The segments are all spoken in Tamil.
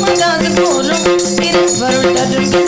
வேதுராமதாசன் கூறும் திருவருள் தரும்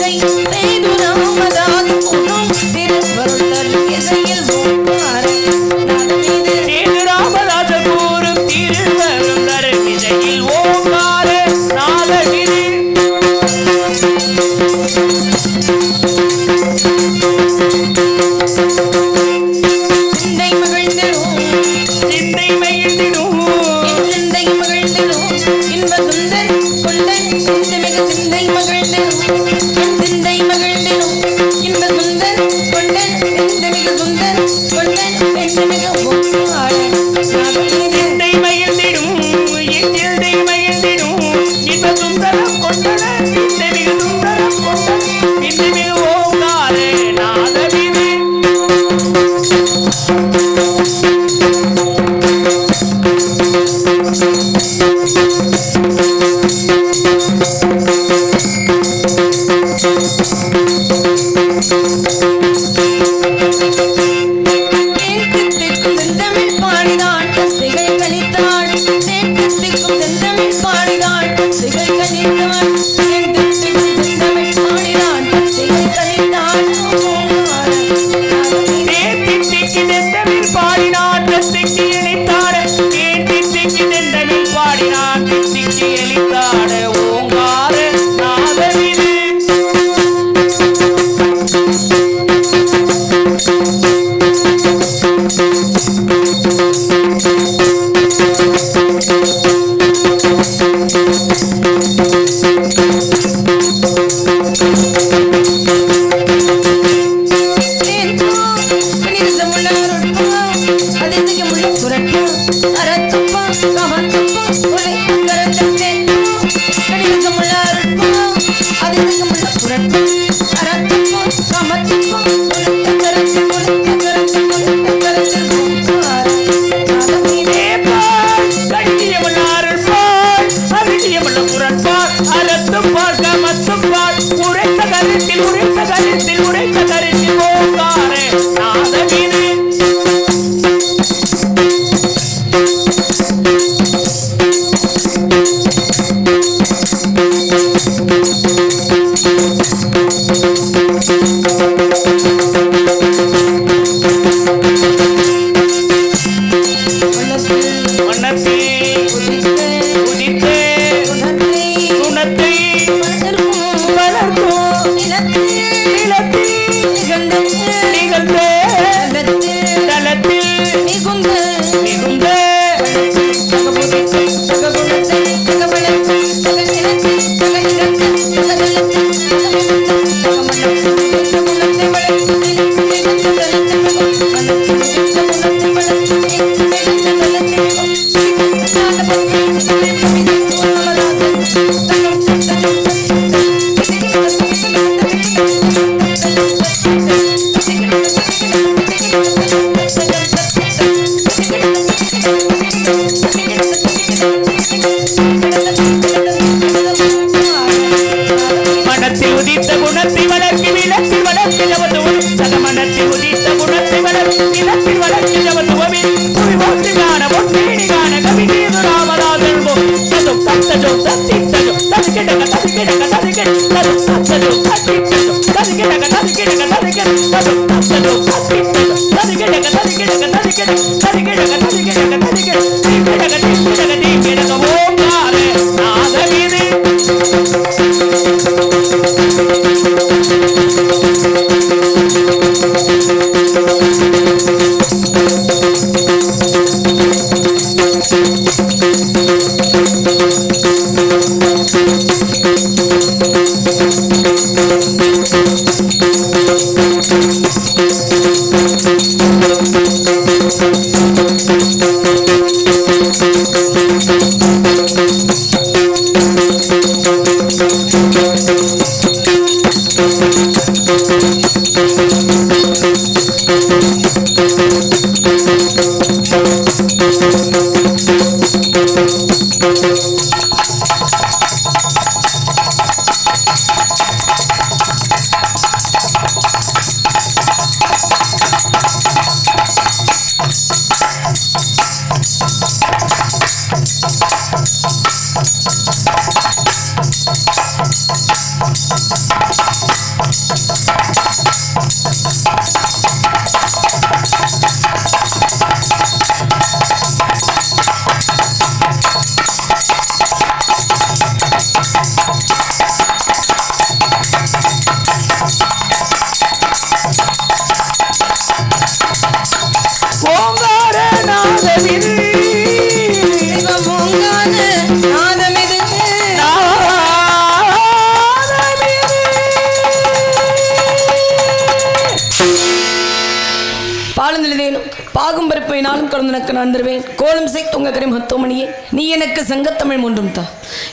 நாளும் கலந்து நக்க நான் தருவேன். கோலம் செய் கரை மத்துவமணியே நீ எனக்கு சங்கத்தமிழ் மூன்றும் தா.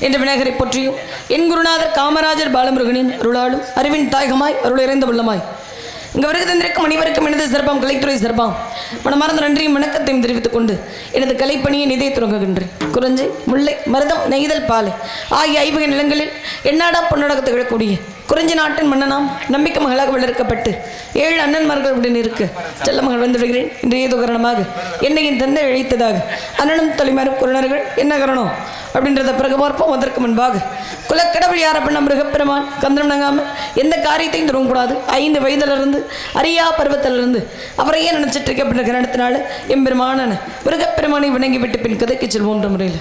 என்ற விநாயகரை பற்றியும் என் குருநாதர் காமராஜர் பாலமுருகனின் அருளாலும் அறிவின் தாயகமாய் அருள் இறைந்த உள்ளமாய். இங்க வருகை தந்திருக்கும் அனைவருக்கும் எனது சிறப்பாம் கலைத்துறை சிறப்பாம். மனமார்ந்த நன்றியும் வணக்கத்தையும் தெரிவித்துக் கொண்டு எனது கலைப்பணியை நிதை துறங்குகின்றேன் குறிஞ்சி முல்லை மருதம் நெய்தல் பாலை ஆகிய ஐவகை நிலங்களில் எண்ணாடா பொன்னடகத்தை விழக்கூடிய குறிஞ்சி நாட்டின் மன்னனாம் நம்பிக்கை மகளாக வளர்க்கப்பட்டு ஏழு அண்ணன்மார்களுடன் இருக்கு. செல்ல மகள் வந்து விடுகிறேன். இன்று ஏதோ காரணமாக என்னை என் தந்தை அழைத்ததாக அண்ணனும் தொலைமாரும் குரணர்கள் என்ன காரணம்? அப்படின்றத பிறகு பார்ப்போம். அதற்கு முன்பாக குலக்கடவுள் யார் பண்ண மிருகப்பெருமான். கந்தனம் நங்காமல் எந்த காரியத்தையும் தொடங்கக்கூடாது. ஐந்து வயதிலிருந்து அரியா பருவத்திலிருந்து அவரையே நினைச்சிட்டு இருக்க அப்படின்ற காரணத்தினால எம்பெருமான மிருகப்பெருமானை வணங்கிவிட்டு பின் கதைக்கு செல்வோன்ற முறையில்.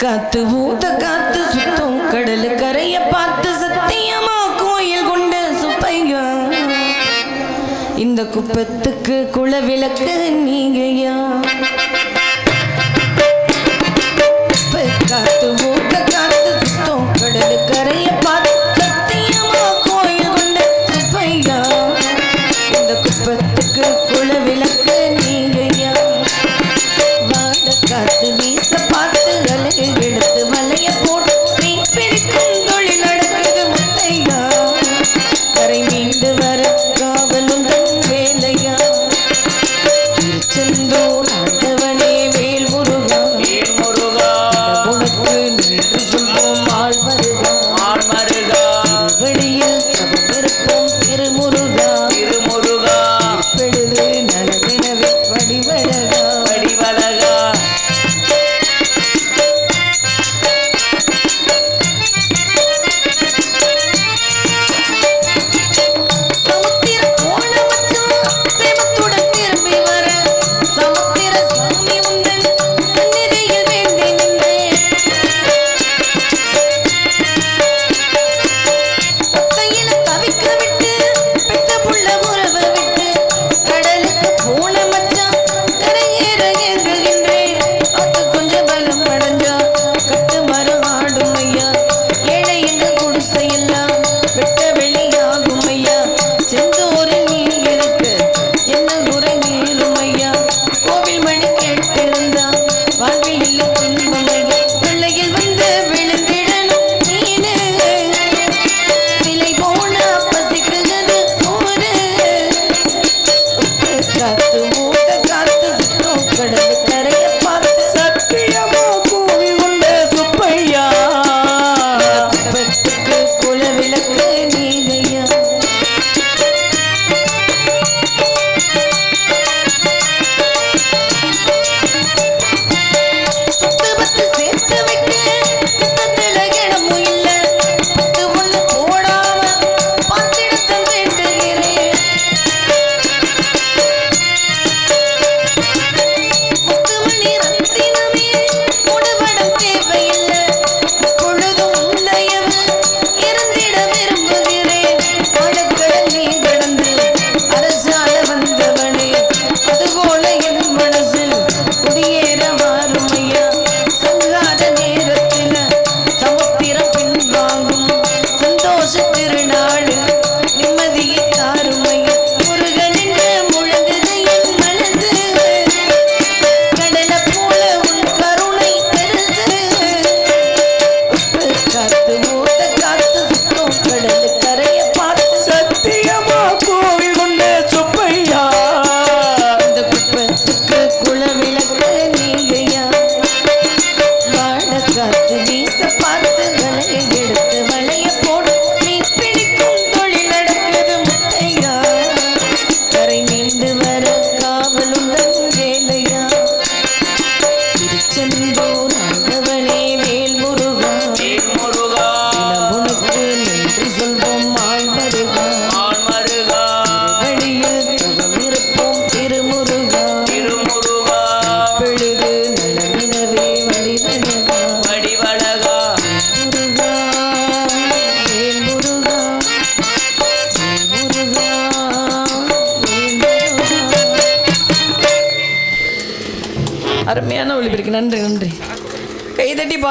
காத்து ஊத்த காத்து சுத்தம் கடல் கரைய பார்த்து சத்தியமா கோயில் கொண்ட சுப்பையா. இந்த குப்பத்துக்கு குலவிளக்கு நீங்கயா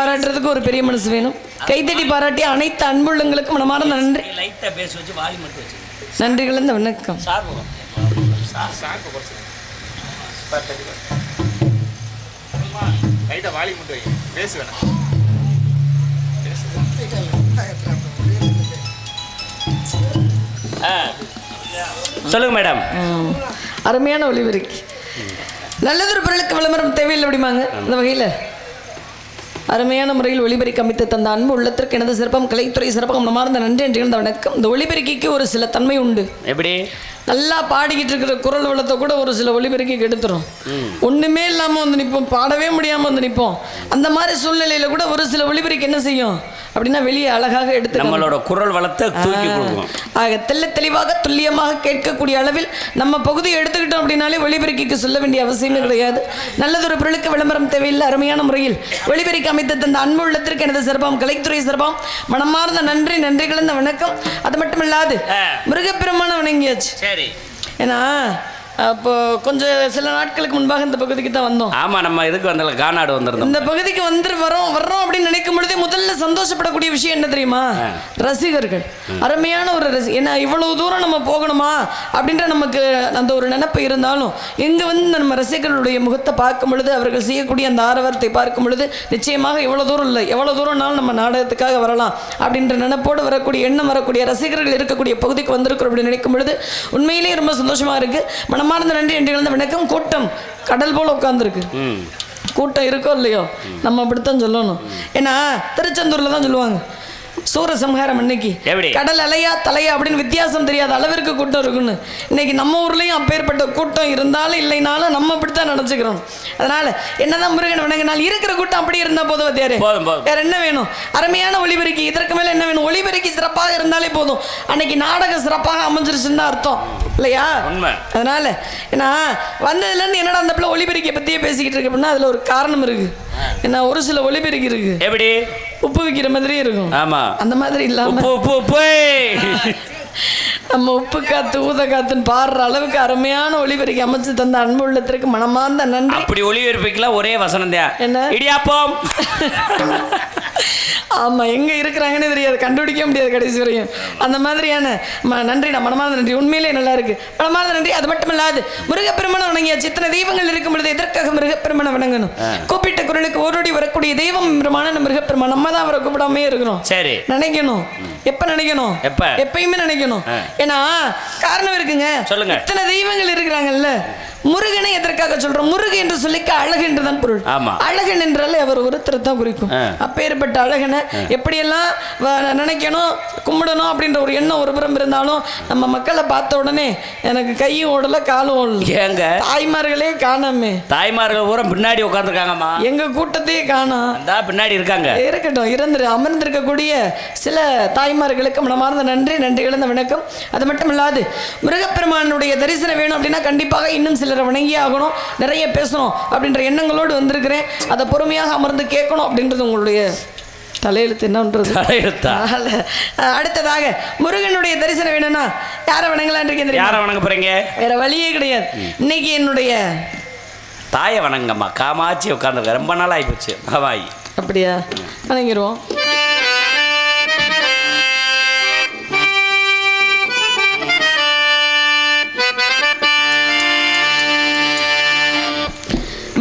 பாராட்டுறதுக்கு ஒரு பெரிய மனசு வேணும். கைதட்டி பாராட்டி அனைத்து அன்புள்ளங்களுக்கும் மனமார்ந்த நன்றி. லைட்டா பேச வச்சு வாலி மட்டும் வச்சு நன்றி கலந்த வணக்கம். வாலி மட்டும் பேசு வேணாம். சொல்லுங்க மேடம். அருமையான ஒளிபெருக்கு நல்லதொரு பொருளுக்கு விளம்பரம் தேவையில்லை அப்படிமாங்க இந்த வகையில்? அருமையான முறையில் ஒளிபெருக்கி அமைத்து தந்த அன்பு உள்ளத்திற்கு எனது சிறப்பம் கலைத்துறை சிறப்பம் நமார்ந்த நன்றி என்று வணக்கம். இந்த ஒளிபெருக்கிக்கு ஒரு சில தன்மை உண்டு. எப்படி? நல்லா பாடிக்கிட்டு இருக்கிற குரல் வளத்தை கூட ஒரு சில ஒளிபெருக்கி கெடுத்துரும். ஒண்ணுமே இல்லாம வந்து நிற்போம் பாடவே முடியாம வந்து நிற்போம் அந்த மாதிரி சூழ்நிலையில கூட ஒரு சில ஒளிபெருக்கி என்ன செய்யும்? அப்படின்னா வெளியே அழகாக எடுத்து நம்மளோட குரல் வளத்தை ஆக தெள்ள தெளிவாக துல்லியமாக கேட்கக்கூடிய அளவில் நம்ம பகுதியை எடுத்துக்கிட்டோம் அப்படின்னாலே ஒளிபெருக்கிக்கு சொல்ல வேண்டிய அவசியமே கிடையாது. நல்லதொரு பொருளுக்கு விளம்பரம் தேவையில்லை அருமையான முறையில். ஒளிபெருக்கி அமைத்த தந்த அன்பு உள்ளத்திற்கு எனது சிறப்பாம் கலைத்துறை சிறப்பாம். மனமார்ந்த நன்றி நன்றி கலந்த வணக்கம். அது மட்டும் இல்லாது. முருகப்பெருமான வணங்கியாச்சு. சரி. ஏன்னா அப்போ கொஞ்சம் சில நாட்களுக்கு முன்பாக இந்த பகுதிக்கு தான் வந்தோம். ஆமா நம்ம இதுக்கு வந்தல கானாடு வந்திருந்தோம். இந்த பகுதிக்கு வந்து வரோம் வர்றோம் அப்படின்னு நினைக்கும் பொழுதே முதல்ல சந்தோஷப்படக்கூடிய விஷயம் என்ன தெரியுமா? ரசிகர்கள். அருமையான ஒரு ரசி ஏன்னா இவ்வளவு தூரம் நம்ம போகணுமா? அப்படின்ற நமக்கு அந்த ஒரு நினைப்பு இருந்தாலும் இங்க வந்து நம்ம ரசிகர்களுடைய முகத்தை பார்க்கும் பொழுது அவர்கள் செய்யக்கூடிய அந்த ஆரவாரத்தை பார்க்கும் பொழுது நிச்சயமாக இவ்வளவு தூரம் இல்லை எவ்வளவு தூரம்னாலும் நம்ம நாடகத்துக்காக வரலாம் அப்படின்ற நினைப்போடு வரக்கூடிய எண்ணம் வரக்கூடிய ரசிகர்கள் இருக்கக்கூடிய பகுதிக்கு வந்திருக்கிறோம் அப்படின்னு நினைக்கும் பொழுது உண்மையிலேயே ரொம்ப சந்தோஷமா இருக்கு. மனமார்ந்த நன்றி என்று கலந்த வணக்கம். கூட்டம் கடல் போல உட்கார்ந்துருக்கு. ம். கூட்டம் இருக்கோ இல்லையோ? நம்ம அப்படித்தான் சொல்லணும். ஏன்னா திருச்செந்தூர்ல தான் சொல்லுவாங்க. சூரசம்ஹாரம் அன்னைக்கு. எப்படி? கடல் அலையா தலையா அப்படின்னு வித்தியாசம் தெரியாத அளவிற்கு கூட்டம் இருக்குன்னு. இன்னைக்கு நம்ம ஊர்லயும் அப்பேற்பட்ட கூட்டம் இருந்தாலும் இல்லைனாலும் நம்ம அப்படித்தான் நினைச்சுக்கிறோம். அதனால என்னதான் முருகன் வணங்கினால் இருக்கிற கூட்டம் அப்படி இருந்தா போதும் போதும் வேற என்ன வேணும்? அருமையான ஒளிபெருக்கி. இதற்கு மேல என்ன வேணும்? ஒளிபெருக்கி சிறப்பாக இருந்தாலே போதும். அன்னைக்கு நாடகம் சிறப்பாக அமைஞ்சிருச்சுன்னு தான் அர்த்தம். இல்லையா? அதனால ஏன்னா வந்ததுல இருந்து என்னடா அந்த பிள்ளை ஒளிபெருக்கியை பத்தியே பேசிக்கிட்டு இருக்கு அப்படின்னா அதுல ஒரு காரணம் இருக்கு. ஏன்னா ஒரு சில ஒளிபெருக்கி இருக்கு. எப்படி? உப்பு விற்கிற மாதிரியே இருக்கும். ஆமா. அந்த மாதிரி இல்லாம உப்பு உப்பு உப்பு நம்ம உப்பு காத்து ஊத காத்துன்னு பாடுற அளவுக்கு அருமையான ஒளிபெருக்கி அமைச்சு தந்த அன்பு உள்ளத்திற்கு மனமார்ந்த நன்றி. அப்படி ஒளிபரப்பிக்கலாம் ஒரே வசனம் தான். என்ன? இடியாப்பம். ஆமா எங்க இருக்கிறாங்கன்னு தெரியாது. கண்டுபிடிக்க முடியாது கடைசி வரையும். அந்த மாதிரியான ம- நன்றி. நான் மனமார்ந்த நன்றி. உண்மையிலே நல்லா இருக்கு. மனமார்ந்த நன்றி. அது மட்டும் இல்லாது முருகப்பெருமனை வணங்கியாச்சு இத்தனை தெய்வங்கள் இருக்கும் பொழுது எதற்காக முருகப்பெருமனை வணங்கணும்? கூப்பிட்ட குரலுக்கு ஓடோடி வரக்கூடிய தெய்வம் பெருமான முருகப்பெருமான். நம்ம தான் அவரை கூப்பிடாமே இருக்கிறோம். சரி. நினைக்கணும். எப்ப நினைக்கணும்? எப்ப? எப்பயுமே நினைக்கணும். ஏன்னா காரணம் இருக்குங்க. சொல்லுங்க. இத்தனை தெய்வங்கள் இருக்கிறாங்கல்ல. முருகனை எதற்காக சொல்றோம்? முருகு என்று சொல்லிக்க அழகு என்றுதான் பொருள். அழகன் என்றாலே அவர் ஒருத்தரை தான் குறிக்கும். அப்பேற்பட்ட அழகனை எப்படியெல்லாம் நினைக்கணும் கும்பிடணும் அப்படின்ற ஒரு எண்ணம் ஒரு புறம் இருந்தாலும் நம்ம மக்களை பார்த்த உடனே எனக்கு கையும் ஓடல காலும் ஓடல. ஏங்க? தாய்மார்களே காணாமே. தாய்மார்கள் பூரா பின்னாடி உட்காந்துருக்காங்கம்மா எங்க கூட்டத்தையே காணோம் பின்னாடி இருக்காங்க. இருக்கட்டும் இறந்து அமர்ந்திருக்கக்கூடிய சில தாய்மார்களுக்கு மனமார்ந்த நன்றி நன்றி இழந்த வணக்கம். அது மட்டும் இல்லாது முருகப்பெருமானுடைய தரிசனம் வேணும் அப்படின்னா கண்டிப்பாக இன்னும் சிலரை வணங்கி ஆகணும். நிறைய பேசணும் அப்படின்ற எண்ணங்களோடு வந்திருக்கிறேன். அதை பொறுமையாக அமர்ந்து கேட்கணும் அப்படின்றது உங்களுடைய தலையெழுத்து என்னன்றது? தலையெழுத்தா? அடுத்ததாக முருகனுடைய தரிசனம் வேணும்னா யாரை வணங்கலான் இருக்கேன் யாரை வணங்க போறீங்க? வேற வழியே கிடையாது. இன்னைக்கு என்னுடைய தாயை வணங்கம்மா. காமாச்சி உட்காந்துருக்க ரொம்ப நாள் ஆகிப்போச்சு ஹவாய் அப்படியா? வணங்கிடுவோம்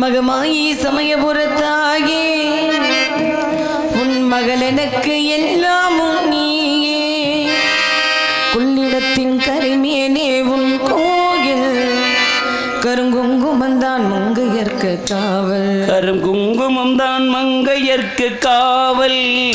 மகமாயி எனக்கு எல்லாமும் நீயே. கொள்ளிடத்தின் கரிமேனே உன் கோயில். கருங்குங்குமந்தான் மங்கையர்க்கு காவல். கருங்குங்குமம் தான் மங்கையர்க்கு காவல்.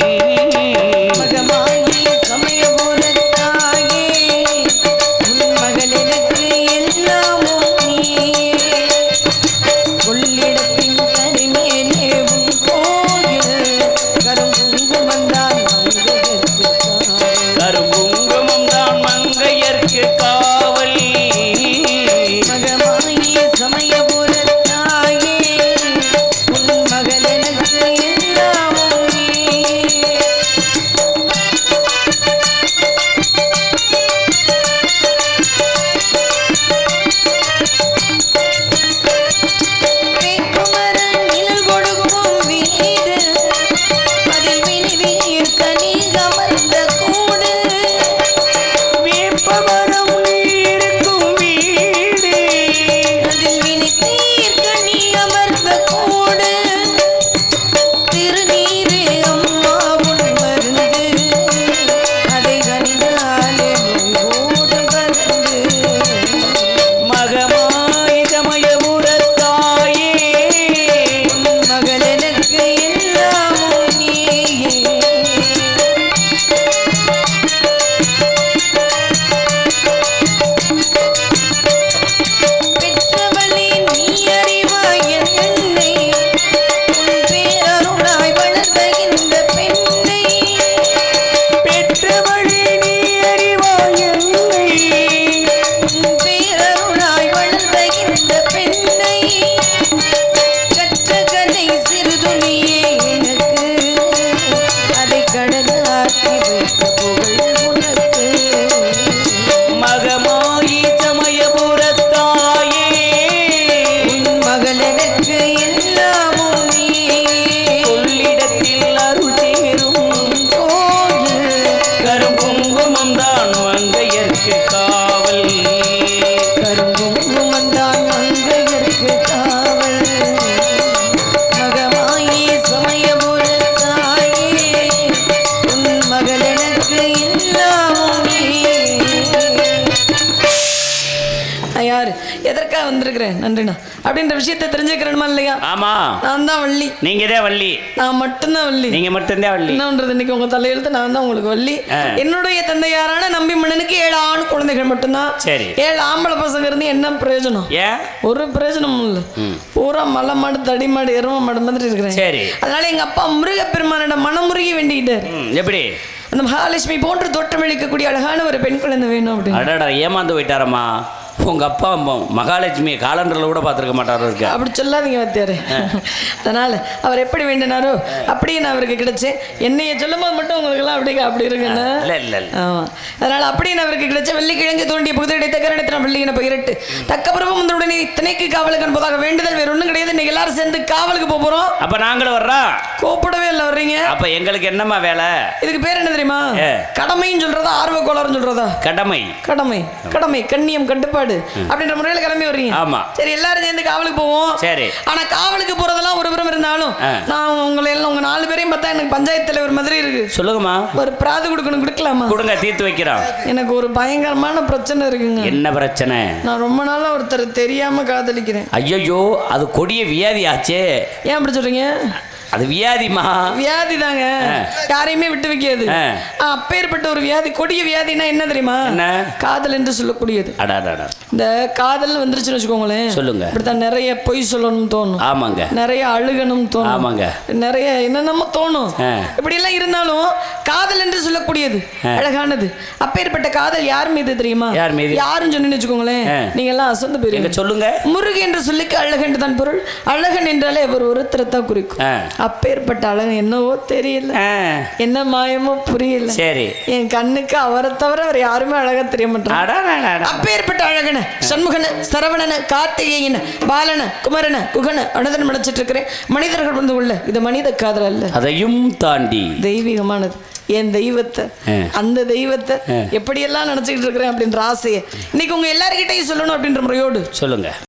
நன்றிண்ணா. அப்படின்ற விஷயத்தை தெரிஞ்சுக்கிறேனுமா இல்லையா? ஆமா. நான் தான் வள்ளி. நீங்க தான் வள்ளி. நான் மட்டும்தான் வள்ளி. நீங்க மட்டும்தான் வள்ளி. என்னன்றது இன்னைக்கு உங்க தலையெழுத்து நான் தான் உங்களுக்கு வள்ளி. என்னுடைய தந்தையாரான நம்பி மன்னனுக்கு ஏழு ஆண் குழந்தைகள் மட்டும்தான். சரி. ஏழு ஆம்பளை பசங்க இருந்து என்ன பிரயோஜனம்? ஏன்? ஒரு பிரயோஜனமும் இல்லை. பூரா மலை மாடு தடி மாடு எரும மாடு மாதிரி இருக்கிறேன். சரி. அதனால எங்க அப்பா முருகப்பெருமானிடம் மனமுருகி வேண்டிக்கிட்டார். ம், எப்படி? அந்த மகாலட்சுமி போன்று தோற்றமளிக்கக்கூடிய அழகான ஒரு பெண் குழந்தை வேணும் அப்படின்னு. அடடா ஏமாந்து போயிட்டாரம்மா. உங்க அப்பா மகாலட்சுமியை காலண்டர்ல கூட பார்த்துருக்க மாட்டாரு இருக்க? அப்படி சொல்லாதீங்க வாத்தியாரு. அதனால அவர் எப்படி வேண்டினாரோ அப்படியே நான் அவருக்கு கிடைச்சேன் என்னைய சொல்லும்போது மட்டும் உங்களுக்கெல்லாம் அப்படி அப்படி இருக்குன்னு? இல்ல இல்ல இல்ல. ஆமா. அதனால அப்படியே நான் அவருக்கு கிடைச்ச வெள்ளிக்கிழங்கு தோண்டிய புகுதி இடைத்த கரடத்தின வெள்ளியின பகிரட்டு தக்கப்புறமும் உங்களுடைய இத்தனைக்கு காவலுக்கு அனுப்பதாக வேண்டுதல் வேற ஒன்றும் கிடையாது. இன்னைக்கு எல்லாரும் சேர்ந்து காவலுக்கு போக போறோம். அப்ப நாங்களும் வர்றோம் கூப்பிடவே இல்லை வர்றீங்க. அப்ப எங்களுக்கு என்னம்மா வேலை? இதுக்கு பேர் என்ன தெரியுமா. கடமைன்னு சொல்றதா ஆர்வ கோளாறுன்னு சொல்றதா? கடமை. கடமை கடமை கண்ணியம் கட்டுப்பாடு. அப்படின்ற முறையில கிளம்பி வர்றீங்க. ஆமா. சரி எல்லாரும் சேர்ந்து காவலுக்கு போவோம். சரி. ஆனா காவலுக்கு போறதெல்லாம் ஒரு புறம் இருந்தாலும். நான் உங்களை எல்லாம் உங்க நாலு பேரையும் பார்த்தா எனக்கு பஞ்சாயத்து தலைவர் மாதிரி இருக்கு. சொல்லுங்கம்மா. ஒரு பிராது கொடுக்கணும் கொடுக்கலாமா? கொடுங்க தீர்த்து வைக்கிறோம். எனக்கு ஒரு பயங்கரமான பிரச்சனை இருக்குங்க. என்ன பிரச்சனை? நான் ரொம்ப நாளா ஒருத்தர் தெரியாம காதலிக்கிறேன். ஐயோ அது கொடிய வியாதி ஆச்சே ஏன் அப்படி சொல்றீங்க? அது வியாதிமா வியாதி தாங்க. யாரையுமே விட்டு வைக்காது. அப்பேற்பட்ட ஒரு வியாதி கொடிய வியாதினா என்ன தெரியுமா? காதல் என்று சொல்லக்கூடியது. இந்த காதல் வந்துருச்சுன்னு வச்சுக்கோங்களேன். சொல்லுங்க. இப்படித்தான் நிறைய பொய் சொல்லணும்னு தோணும். ஆமாங்க. நிறைய அழுகணும் தோணும். ஆமாங்க. நிறைய என்னென்னமோ தோணும். இப்படி எல்லாம் இருந்தாலும் காதல் என்று சொல்லக்கூடியது. அழகானது. அப்பேற்பட்ட காதல் யார் மீது தெரியுமா? யார் மீது? யாருன்னு சொன்னீங்கன்னு வச்சுக்கோங்களேன். நீங்க எல்லாம் அசந்து போயிருங்க சொல்லுங்க? முருகு என்ற சொல்லிக்கு அழகன்று தான் பொருள். அழகன் என்றாலே அவர் ஒருத்தரை தான் குறிக்கும். அப்பேற்பட்ட அழகன் என்னவோ தெரியல. என்ன மாயமோ புரியல. சரி. என் கண்ணுக்கு அவரை தவிர அவர் யாருமே அழகா தெரிய மாட்டாங்க. அப்பேற்பட்ட அழகன சண்முகன சரவணன கார்த்திகேயன பாலன குமரன குகன அனுதன் நினைச்சிட்டு இருக்கிறேன். மனிதர்கள் வந்து உள்ள இது மனித காதல் அல்ல. அதையும் தாண்டி. தெய்வீகமானது. என் தெய்வத்தை. அந்த தெய்வத்தை எப்படியெல்லாம் நினைச்சுக்கிட்டு இருக்கிறேன் அப்படின்ற ஆசையை. இன்னைக்கு உங்க எல்லார்கிட்டையும் சொல்லணும் அப்படின்ற முறையோடு. சொல்லுங்க.